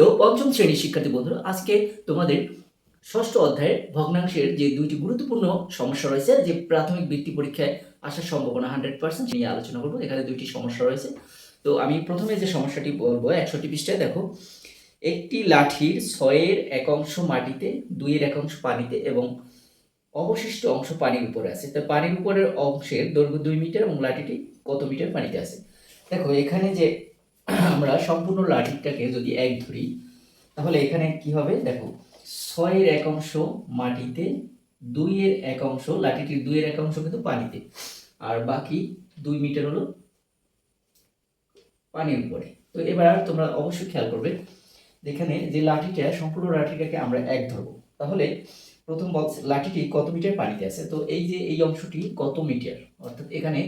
সুপ্রিয় পঞ্চম শ্রেণির শিক্ষার্থী বন্ধুরা, আজকে তোমাদের ষষ্ঠ অধ্যায়ের ভগ্নাংশের যে দুইটি গুরুত্বপূর্ণ সমস্যা রয়েছে, যে প্রাথমিক বৃত্তি পরীক্ষায় আসার সম্ভাবনা হান্ড্রেড পার্সেন্ট নিয়ে আলোচনা করব। এখানে দুইটি সমস্যা রয়েছে। তো আমি প্রথমে যে সমস্যাটি বলব একষট্টি পৃষ্ঠায় দেখো। একটি লাঠির ছয়ের এক অংশ মাটিতে, দুইয়ের এক অংশ পানিতে এবং অবশিষ্ট অংশ পানির উপরে আছে। তো পানির উপরের অংশের দৈর্ঘ্য দুই মিটার এবং লাঠিটি কত মিটার পানিতে আছে? দেখো, এখানে যে আমরা সম্পূর্ণ লাঠিটাকে যদি এক ধরি, তাহলে এখানে কি হবে? দেখো, ছয়ের এক অংশ মাটিতে, দুইয়ের এক অংশ লাঠিটির দুইয়ের এক অংশ কিন্তু পানিতে। আর বাকি দুই মিটার হলো পানির উপরে। তো এবার তোমরা অবশ্যই খেয়াল করবে, যেখানে যে লাঠিটা, সম্পূর্ণ লাঠিটাকে আমরা এক ধরবো। তাহলে প্রথম বক্স লাঠিটি কত মিটার পানিতে আছে? তো এই যে এই অংশটি কত মিটার? অর্থাৎ এখানে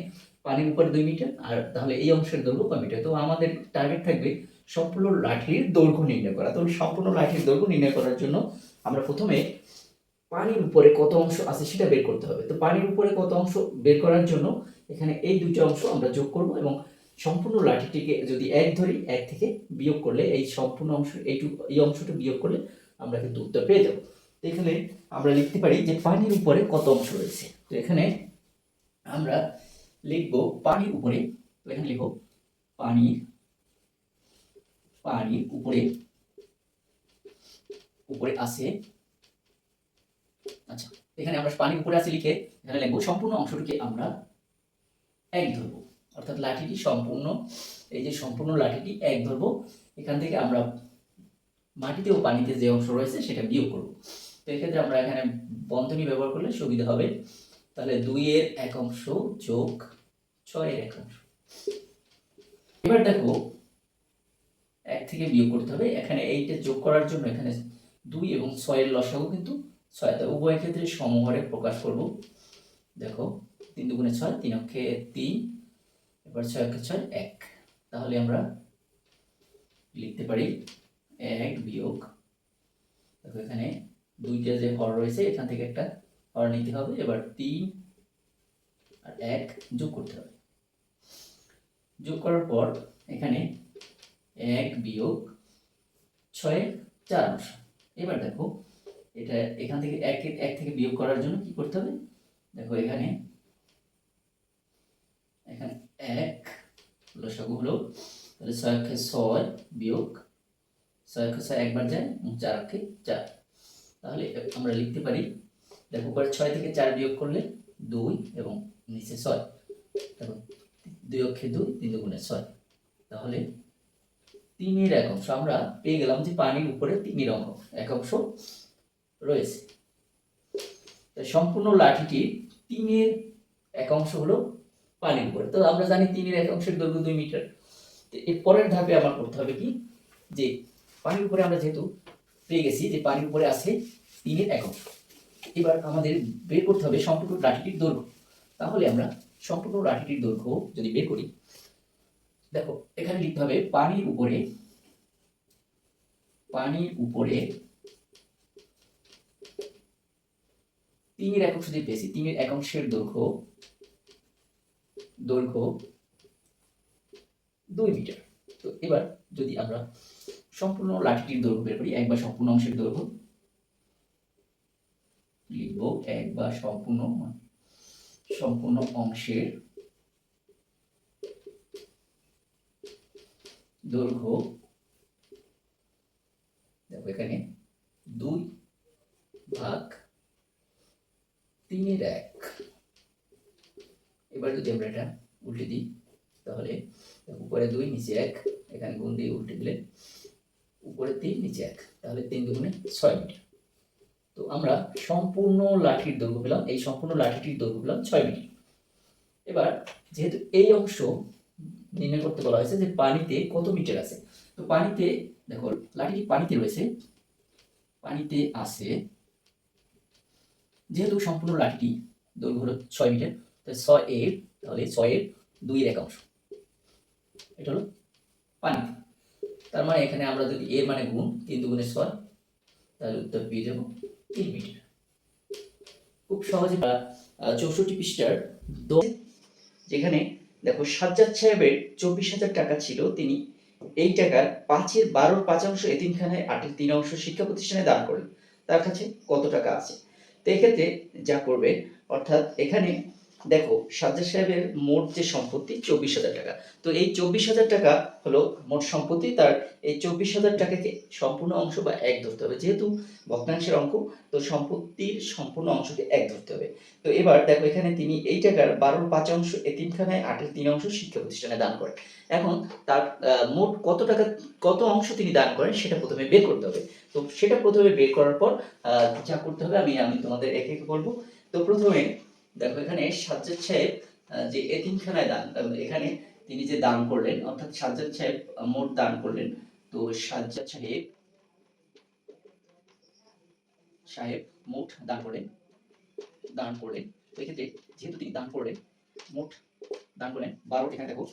পানির উপরে দুই মিটার, আর তাহলে এই অংশের দৈর্ঘ্য কত মিটার? তো আমাদের টার্গেট থাকবে সম্পূর্ণ লাঠির দৈর্ঘ্য নির্ণয় করা। তো সম্পূর্ণ লাঠির দৈর্ঘ্য নির্ণয় করার জন্য আমরা প্রথমে পানির উপরে কত অংশ আছে সেটা বের করতে হবে। তো পানির উপরে কত অংশ বের করার জন্য এখানে এই দুটো অংশ আমরা যোগ করব এবং সম্পূর্ণ লাঠিটিকে যদি এক ধরি, এক থেকে বিয়োগ করলে এই সম্পূর্ণ অংশ, এইটুকু, এই অংশটা বিয়োগ করলে আমরা কিন্তু উত্তর পেয়ে যাব। তো এখানে আমরা লিখতে পারি যে পানির উপরে কত অংশ রয়েছে। তো এখানে আমরা লিখব পানির উপরে তো এখানে লিখব পানির পানির উপরে উপরে আছে আচ্ছা এখানে আমরা পানির উপরে আছে লিখে এখানে লিখব, সম্পূর্ণ অংশটিকে আমরা এক ধরবো, অর্থাৎ লাঠিটি সম্পূর্ণ, এই যে সম্পূর্ণ লাঠিটি এক ধরবো, এখান থেকে আমরা মাটিতে ও পানিতে যে অংশ রয়েছে সেটা বিয়োগ করব, তো এক্ষেত্রে আমরা এখানে বন্ধনী ব্যবহার করলে সুবিধা হবে তাহলে দুইয়ের এক অংশ যোগ ছয়ের এক অংশ। এবার দেখো, এক থেকে বিয়োগ করতে হবে। এখানে এইটা যোগ করার জন্য এখানে দুই এবং ছয়ের লসাগু কিন্তু ছয়। উভয় ক্ষেত্রে সমহরে প্রকাশ করব। দেখো, তিন দুগুণে ছয়, তিন অক্ষে তিন, এবার ছয় অক্ষে ছয়, এক। তাহলে আমরা লিখতে পারি এক বিয়োগ। দেখো এখানে দুইটা যে হর রয়েছে, এখান থেকে একটা হর নিতে হবে, এবার তিন আর এক যোগ করতে হবে। যোগ করার পর এখানে এক বিয়োগ ছয় চার অংশ। এবার দেখো, এটা এখান থেকে এক এক থেকে বিয়োগ করার জন্য কি করতে হবে? দেখো এখানে এখানে এক লসাগু হলো তাহলে ছয় অক্ষে ছয় বিয়োগ, ছয় অক্ষে ছয় একবার যায় এবং চার অক্ষে চার। তাহলে আমরা লিখতে পারি দেখো পরে ছয় থেকে চার বিয়োগ করলে দুই এবং নিচে ছয়। দেখো, দুই অক্ষে দুই, তিন দুগুণে ছয়। তাহলে তিনের এক অংশ, আমরা পেয়ে গেলাম যে পানির উপরে তিনের অংশ এক অংশ রয়েছে। সম্পূর্ণ লাঠিটির তিনের এক অংশ হলো পানির উপরে। তো আমরা জানি তিনের এক অংশের দৈর্ঘ্য দুই মিটার। তো এর পরের ধাপে আমার করতে হবে কি? যে পানির উপরে আমরা যেহেতু পেয়ে গেছি, যে পানির উপরে আছে তিনের এক অংশ। এবার আমাদের বের করতে হবে সম্পূর্ণ লাঠিটির দৈর্ঘ্য। তাহলে আমরা সম্পূর্ণ লাঠিটির দৈর্ঘ্য যদি বের করি, দেখো, এখানে লিখতে হবে পানির উপরে পানির উপরে তিনের একক যদি পেয়েছি তিনের একাংশের দৈর্ঘ্য দৈর্ঘ্য দুই মিটার। তো এবার যদি আমরা সম্পূর্ণ লাঠিটির দৈর্ঘ্য বের করি, একবার সম্পূর্ণ অংশের দৈর্ঘ্য লিখব এক বা সম্পূর্ণ সম্পূর্ণ অংশের দৈর্ঘ্য, দেখো এখানে দুই ভাগ তিনের এক। এবার যদি আমরা এটা উল্টে দিই, তাহলে উপরে দুই, নিচে এক, এখানে গুণ দিয়ে উল্টে দিলে উপরে তিন, নিচে এক, তাহলে তিন দুগুণে ছয় মিটার। তো আমরা সম্পূর্ণ লাঠির দৈর্ঘ্য পেলাম, এই সম্পূর্ণ লাঠিটির দৈর্ঘ্য পেলাম ছয় মিটার এবার যেহেতু এই অংশ নির্ণয় করতে বলা হয়েছে যে পানিতে কত মিটার আছে, তো পানিতে, দেখো, লাঠিটি পানিতে রয়েছে, পানিতে আছে, যেহেতু সম্পূর্ণ লাঠিটি দৈর্ঘ্য হলো ছয় মিটার তো ছয় এর, তাহলে ছয়ের দুই একাংশ এটা হলো পানি। তার মানে এখানে আমরা যদি এর মানে গুণ তিন দুগুণে ছয়, তাহলে উত্তর পেয়ে যাব তিন মিটার খুব সহজে চৌষট্টি পৃষ্ঠার যেখানে দেখো সাজ্জাদ সাহেবের চব্বিশ হাজার টাকা ছিল, তিনি এই টাকার পাঁচের বারোর পাঁচ অংশ এতিমখানায় আটের তিন অংশ শিক্ষা প্রতিষ্ঠানে দান করেন। তার কাছে কত টাকা আছে? তো এক্ষেত্রে যা করবে অর্থাৎ এখানে দেখো, সাজ্জাদ সাহেবের মোট যে সম্পত্তি, চব্বিশ হাজার টাকা। তো এই চব্বিশ হাজার টাকা হলো মোট সম্পত্তি, তার এই চব্বিশ হাজার টাকাকে সম্পূর্ণ অংশ বা এক ধরতে হবে। যেহেতু ভগ্নাংশের অঙ্ক, তো সম্পত্তির সম্পূর্ণ অংশকে এক ধরতে হবে। তো এবার দেখো, এখানে তিনি এই টাকার বারোর পাঁচ অংশ এতিমখানায় আটের তিন অংশ শিক্ষা প্রতিষ্ঠানে দান করেন। এখন তার মোট কত টাকা, কত অংশ তিনি দান করেন সেটা প্রথমে বের করতে হবে। তো সেটা প্রথমে বের করার পর যা করতে হবে আমি আমি তোমাদের একে একে বলব। তো প্রথমে দেখো, এখানে সাজ্জাদ সাহেব যে এতিমখানায় দান এখানে তিনি যে দান করলেন, অর্থাৎ সাজ্জাদ সাহেব মোট দান করলেন। তো সাজ্জাদ সাহেব সাহেব মোট দান করলেন দান করলেন। এক্ষেত্রে যেহেতু তিনি দান করলেন, মোট দান করলেন বারো, এখানে দেখো,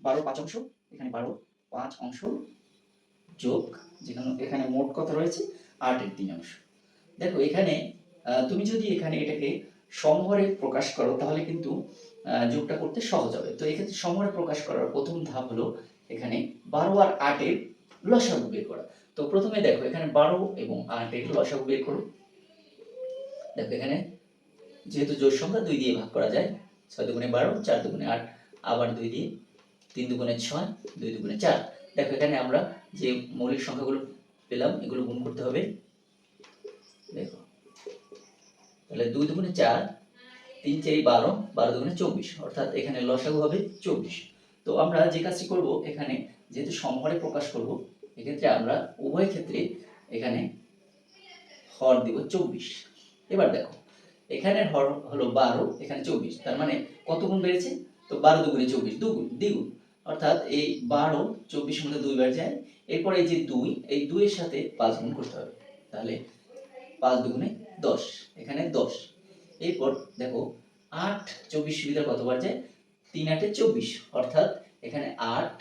বারো পাঁচ অংশ, এখানে বারো পাঁচ অংশ যোগ, যেখানে এখানে মোট কত রয়েছে? আটের তিন অংশ। দেখো, এখানে তুমি যদি এখানে এটাকে সমহরে প্রকাশ করো, তাহলে কিন্তু যোগটা করতে সহজ হবে। তো এক্ষেত্রে সমহরে প্রকাশ করার প্রথম ধাপ হলো এখানে বারো আর আটের লসাগু বের করা। তো প্রথমে দেখো, এখানে বারো এবং আটের লসাগু বের করো। দেখো এখানে, যেহেতু জোর সংখ্যা দুই দিয়ে ভাগ করা যায়, ছয় দুগুণে বারো, চার দুগুণে আট, আবার দুই দিয়ে তিন দুগুণে ছয়, দুই দুগুণে চার। দেখো এখানে আমরা যে মৌলিক সংখ্যাগুলো পেলাম, এগুলো গুণ করতে হবে। দেখো তাহলে দুই দুগুণে চার, তিন চারি বারো বারো দুগুণে চব্বিশ, অর্থাৎ এখানে লসাগু হবে চব্বিশ। তো আমরা যে কাজটি করব এখানে, যেহেতু সমহরে প্রকাশ করব, এক্ষেত্রে আমরা উভয় ক্ষেত্রে এখানে হর দিব চব্বিশ। এবার দেখো, এখানে হর হলো বারো, এখানে চব্বিশ, তার মানে কত গুণ বেড়েছে? তো বারো দুগুণে চব্বিশ, দুগুণ, দ্বিগুণ। অর্থাৎ এই বারো চব্বিশ মধ্যে দুইবার যায়, এরপরে যে দুই, এই দুইয়ের সাথে পাঁচ গুণ করতে হবে। তাহলে পাঁচ দুগুণে দশ। এখানে দশ। এরপর দেখো, আট চব্বিশ সুবিধার কতবার যায় তিন আটে চব্বিশ। অর্থাৎ এখানে আট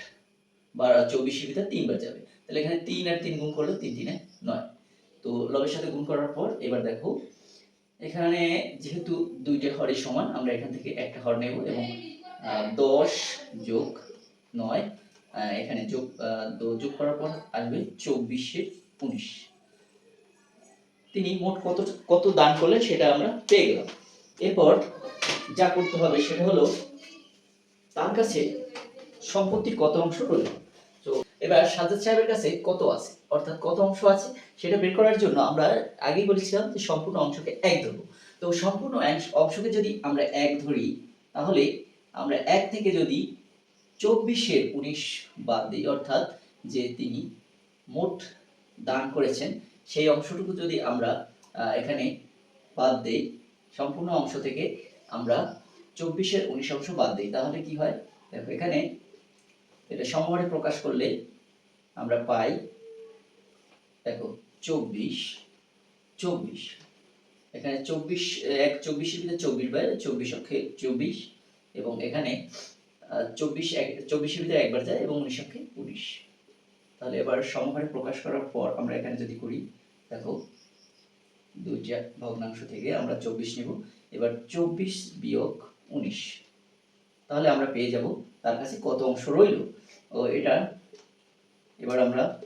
বা চব্বিশ সুবিধা তিনবার যাবে। তাহলে এখানে তিন আর তিন গুণ করলে তিন তিনে নয়। তো লবের সাথে গুণ করার পর এবার দেখো, এখানে যেহেতু দুইটা হরের সমান, আমরা এখান থেকে একটা হর নেব এবং দশ যোগ নয় এখানে যোগ যোগ করার পর আসবে চব্বিশে উনিশ। তিনি মোট কত কত দান করলেন সেটা আমরা পেয়ে গেলাম। এরপর যা করতে হবে সেটা হলো তার কাছে সম্পত্তির কত অংশ রইল? তো এবার সাজ্জাদ সাহেবের কাছে কত আছে? অর্থাৎ কত অংশ আছে সেটা বের করার জন্য আমরা আগেই বলেছিলাম যে সম্পূর্ণ অংশকে এক ধরবো। তো সম্পূর্ণ অংশ- অংশকে যদি আমরা এক ধরি, তাহলে আমরা এক থেকে যদি চব্বিশের উনিশ বাদ দিই, অর্থাৎ যে তিনি মোট দান করেছেন সেই অংশটুকু যদি আমরা এখানে বাদ দেই, সম্পূর্ণ অংশ থেকে আমরা চব্বিশের উনিশ অংশ বাদ দিই, তাহলে কি হয়? দেখো এখানে এটা সমহরে প্রকাশ করলে আমরা পাই, দেখো চব্বিশ চব্বিশ। এখানে চব্বিশ, এক চব্বিশের ভিতরে চব্বিশ বাইরে চব্বিশ অক্ষে চব্বিশ এবং এখানে চব্বিশ এক, চব্বিশের ভিতরে একবার যায় এবং উনিশ অক্ষে উনিশ। তাহলে এবার সমহারে প্রকাশ করার পর আমরা এখানে যদি করি, দেখো, দুইটা ভগ্নাংশ থেকে আমরা চব্বিশ নেব। এবার চব্বিশ বিয়োগ উনিশ। তাহলে আমরা পেয়ে যাব, তার কাছে কত অংশ রইল? ও, এটা এবার আমরা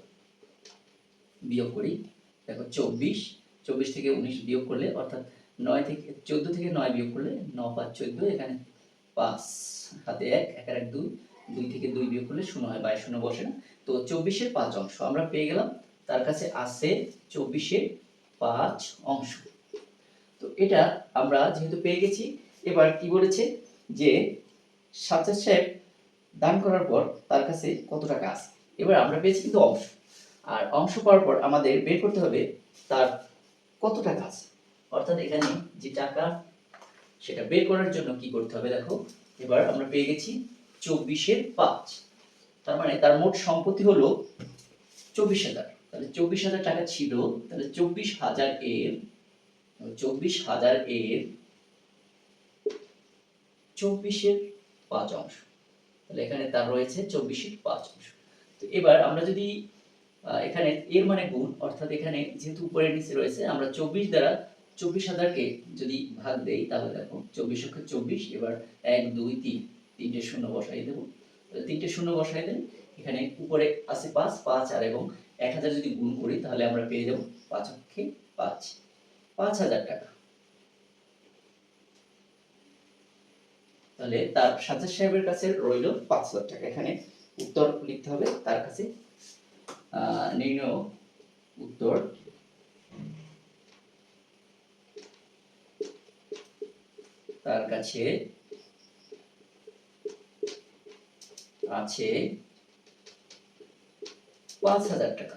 বিয়োগ করি। দেখো, চব্বিশ চব্বিশ থেকে উনিশ বিয়োগ করলে, অর্থাৎ নয় থেকে, চোদ্দ থেকে নয় বিয়োগ করলে, ন পাঁচ চোদ্দ, এখানে পাঁচ, হাতে এক এক দুই। দুই থেকে দুই বিয়োগ করলে শূন্য হয় বাইশ শূন্য বসে না। তো চব্বিশের পাঁচ অংশ আমরা পেয়ে গেলাম, তার কাছে আছে চব্বিশের পাঁচ অংশ। তো এটা আমরা যেহেতু পেয়ে গেছি, এবার কি বলেছে যে সাজ্জাদ সাহেব দান করার পর তার কাছে কত টাকা আছে? এবার আমরা পেয়েছি কিন্তু অংশ। আর অংশ পাওয়ার পর আমাদের বের করতে হবে তার কত টাকা আছে? অর্থাৎ এখানে যে টাকা, সেটা বের করার জন্য কি করতে হবে দেখো। এবার আমরা পেয়ে গেছি চব্বিশের পাঁচ। তার মানে তার মোট সম্পত্তি হলো চব্বিশ হাজার। তাহলে চব্বিশ হাজার টাকা ছিল, তাহলে চব্বিশ হাজার এর চব্বিশ হাজার এর চব্বিশের পাঁচ অংশ। তাহলে এখানে তার রয়েছে চব্বিশের পাঁচ অংশ। তো এবার আমরা যদি এখানে এর মানে গুণ, অর্থাৎ এখানে যেহেতু উপরে নিচে রয়েছে, আমরা চব্বিশ দ্বারা চব্বিশ হাজারকে যদি ভাগ দেই, তাহলে দেখো চব্বিশ অক্ষে চব্বিশ, এবার এক, দুই, তিন। তিনটে শূন্য বসাই দেবো। তিনটে শূন্য বসাই দেন, এখানে উপরে আছে পাঁচ পাঁচ আর এবং এক হাজার যদি গুণ করি, তাহলে আমরা পেয়ে যাব পাঁচ অক্ষে পাঁচ। পাঁচ হাজার টাকা। তাহলে তার সাজ্জাদ সাহেবের কাছে রইল পাঁচ হাজার টাকা। এখানে উত্তর লিখতে হবে তার কাছে। নির্ণয় উত্তর। তার কাছে আছে পাঁচ হাজার টাকা।